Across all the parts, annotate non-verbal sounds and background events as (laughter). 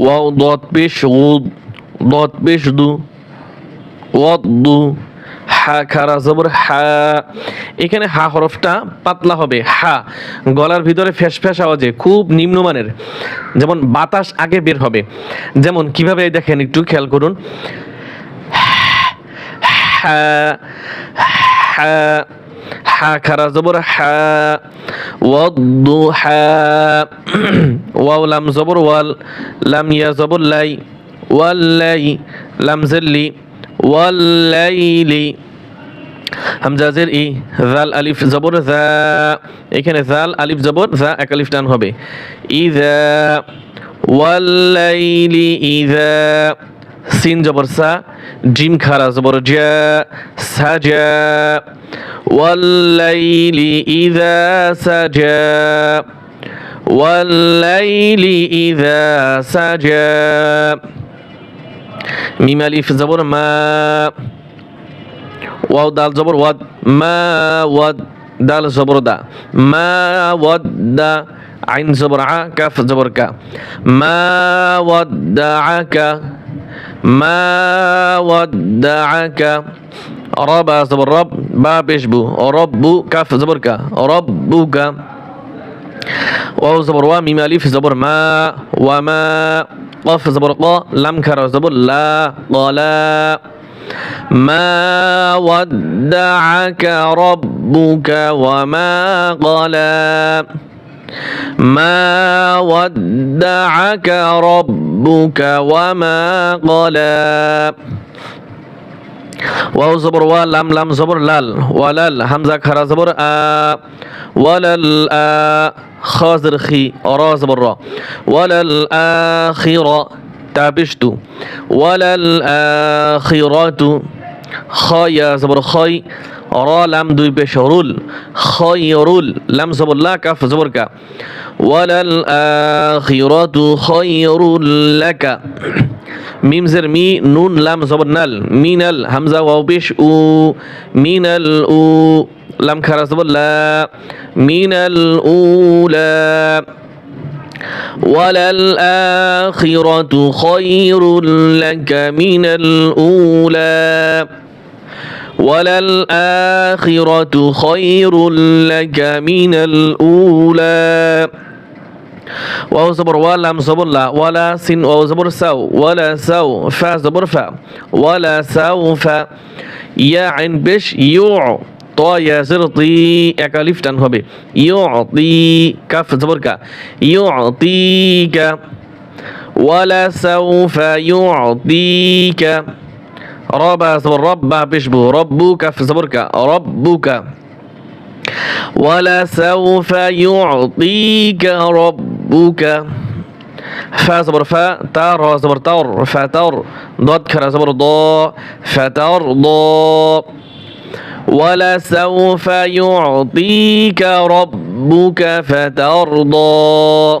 ওয়াও দত পেশ উদ দত পেশ দু ওয়াদ্দু হা খারা জবর হা। এখানে হা হরফটা পাতলা হবে, হা। গলার ভিতরে ফ্যাস ফ্যাস আওয়াজে, খুব নিম্নমানের। যেমন বাতাস আগে বের হবে। যেমন কীভাবে দেখেন একটু খেয়াল করুন। হা হা হা, খারা জবর হা ওয়াদ্দু হা, ওয়াও লাম জবর ওয়াল, লাম ইয়া জবর লাই ওয়াল্লাই লাম জল্লি ওয়াল্লাইলি হামজাজের ই জাল আলিফ জবর জা এখানে জাল আলিফ জবর জা এক আলিফ টান হবে। ইজা ওয়াল্লাইলি ইজা সিন জবর সা জিম খারা জবর জা সাজা ওয়াল্লাইলি ইজা সাজা ওয়াল্লাইলি ইজা সাজা মিম আলিফ জবর মা ওয়াও দাল জবর ওয়াদ মা ওয়াদ দাল জবর দা মা ওয়াদ দা আইন জবর আ কাফ জবর কা মা ওয়াদ ما ودعك. رب زبر رب با بيشبو. رب كاف زبر كا. ربك واو زبر وا ميم الف زبر ما. وما قاف زبر قا. لم كر زبر لا قلا ما ودعك ربك وما قلا ما ودعك ربك وما قلى واو زبر وا لام لام زبر لال ولل همزة خرا زبر آ ولل آ خازر خي را زبر را. ولل آخرة تابشت ولل آخرة خايا زبر خاي را لام দুই পেশ রুল খয়রুল লাম জবর লা কাফ জবর কা ওয়ালাল আখিরাতু খয়রুল লাকা মিম জের মি নুন লাম জবর নাল মিনাল হামজা ওয়াও পেশ উ মিনাল উ লাম খারা জবর লা মিনাল উলা وللآخرة خير لك من الأولى وللآخرة خير لك من الأولى. واو زبر ولام زبر لا ولا سن واو زبر سو ولا سو فا زبر فا ولا سو فا. يا عين بش يوع طا طايا زرطي اكاليف تن تنهبي يعطي كف زبركا يعطيك ولا سوف يعطيك ربا زبر ربا بشبه ربك في زبرك. ربك. ولا سوف يعطيك ربك. فا زبر فا تا را زبر تور فتر ضد كرا زبر ضا فتر ضا. ولا سوف يعطيك ربك فترضى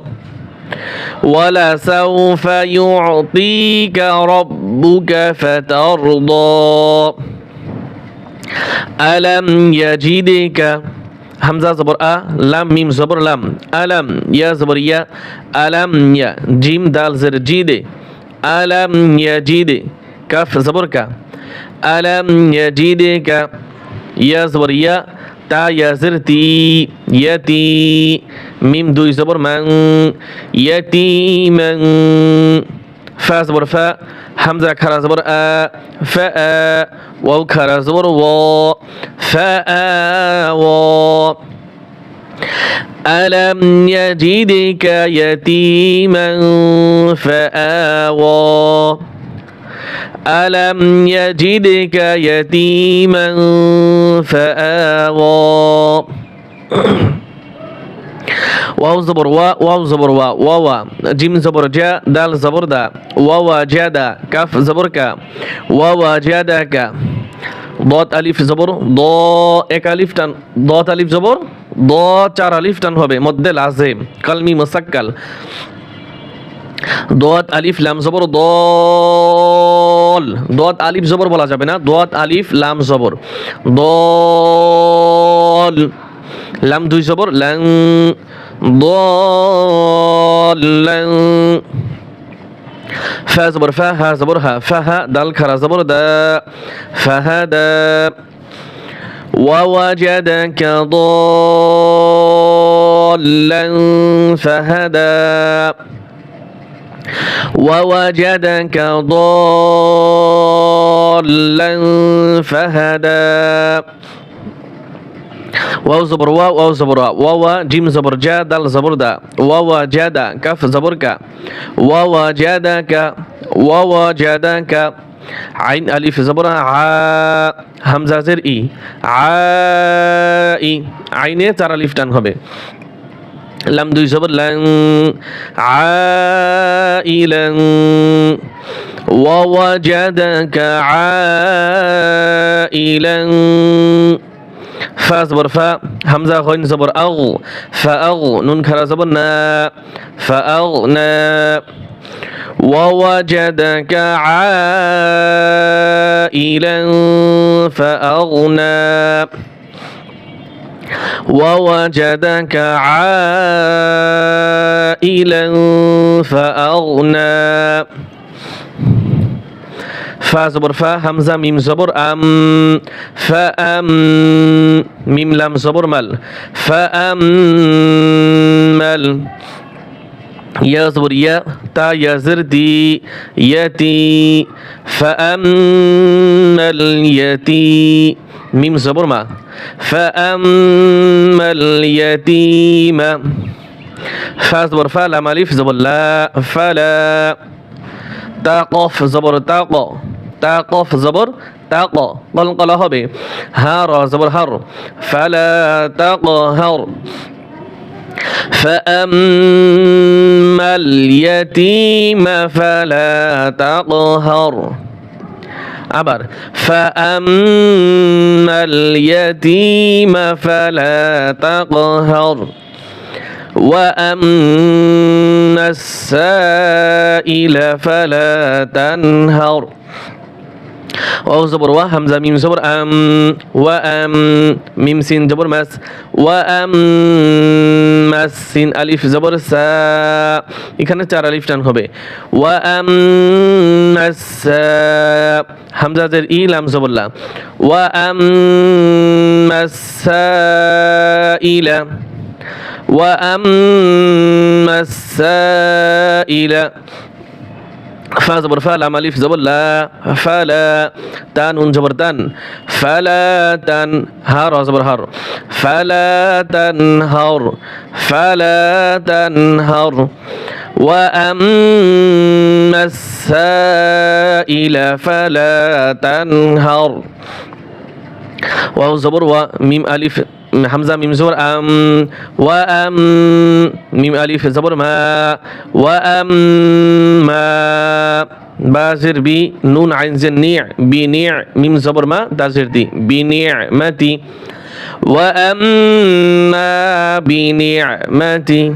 ولا سوف يعطيك ربك فترضى. ألم يجدك؟ همزة زبر أ لام ميم زبر لام. ألم يا زبر يا ألم يا. جيم دال زر جيد ألم يجد كف زبر ك ألم يجدك؟ يا زبر يا. تا يا زرتي يتي ميم دوي زبر من يتيما فا زبر فا حمزة كرا زبر آ فا واو كرا زبر وا فا وا ألم يجدك يتيما فآوى؟ ألم يجدك يتيما فآوى (clears throat) واو زبر وا واو زبر وا واوا جيم زبر جا دال زبر دا واوا جادا كاف زبر كا واوا جادك ضاد আলিফ জবর দ এক আলিফ টান দত আলিফ জবর দ চার আলিফ টান হবে মধ্যে লাজেম কালমি মুসাক্কাল দোয়াত আলিফ লাম জবর দল দোয়াত আলিফ জবর বলা যাবে না দোয়াত আলিফ লাম জবর দল লাম দুই জবর লাং দল লাং ফা জবর ফা হা জবর হা ফা হা দাল খারা জবর দা ফাহাদা ووجدك ضالا فهدى ووجدك ضالا فهدى واو زبر واو واو زبر واو واو جيم زبر جا دال زبر دا واو جادا كف زبر كا واو جادك واو جادك عين ألف زبر ع همزة زر إي عائي عينه ترى ألف টান হবে লাম দুই জবর লাং عائلا ووجدك عائلا فا زبر فا همزة غين زبر أغ فأغ نون كرا زبر نا فأغنى ووجدك عائلا فأغنى ووجدك عائلا فأغنى. فا زبر فا همزة ميم زبر أم. فأم ميم لام زبر مل. فأمل يا زبر يا تا يا زر دي يتي فأما اليتي ميم زبر ما فأما اليتيم فا زبر فا لام ألف زبر لا فلا তাকফ জবর তাক তাকফ জবর তাক কলকলা হবে হার জবর হার ফালা তাক হার فأما اليتيم فلا تقهر আবার فأما اليتيم فلا تقهر وأما السائل فلا تنهر واو زبر وا همزة ميم زبر أم وأم ميم سين زبر مس وأم مس سين ألف زبر سا এখানে চার আলিফ টান হবে ওয়াম সা হামজা জের ই লাম জবরলা ওয়াম সাইলা وأما السائل فا زبر فا لام ألف زبر لا فلا تان نون زبر تن فلا تن هار زبر هار فلا تنهر فلا تنهر وأما السائل فلا تنهر. واو زبر وميم ألف. حمزة ميم زور ام وام ميم الف زبر ما وام ما. بازر بي نون عين زنيع بنيع ميم زبر ما دازر دي. بنعمتي واما بنعمتي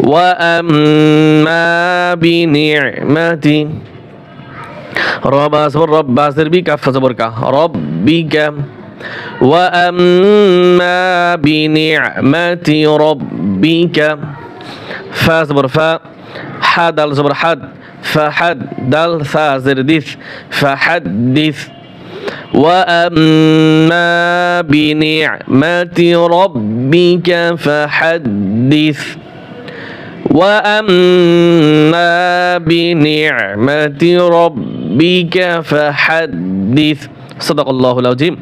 واما بنعمتي رب اصبر رب كا. بك بي ربك وأما بنعمة ربك فا زبر فا حد الزبر حد فحد دال ثا ديث فحدث وأما بنعمة ربك فحدث. وأما بنعمة ربك فحدث. সদাকল্লাহুল আজিম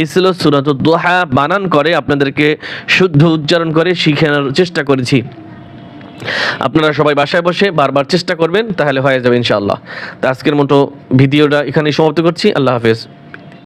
এই ছিল দোহা। বানান করে আপনাদেরকে শুদ্ধ উচ্চারণ করে শিখানোর চেষ্টা করেছি। আপনারা সবাই বাসায় বসে বারবার চেষ্টা করবেন, তাহলে হয়ে যাবে ইনশাআল্লাহ। তো আজকের মতো ভিডিওটা এখানে সমাপ্ত করছি। আল্লাহ হাফেজ।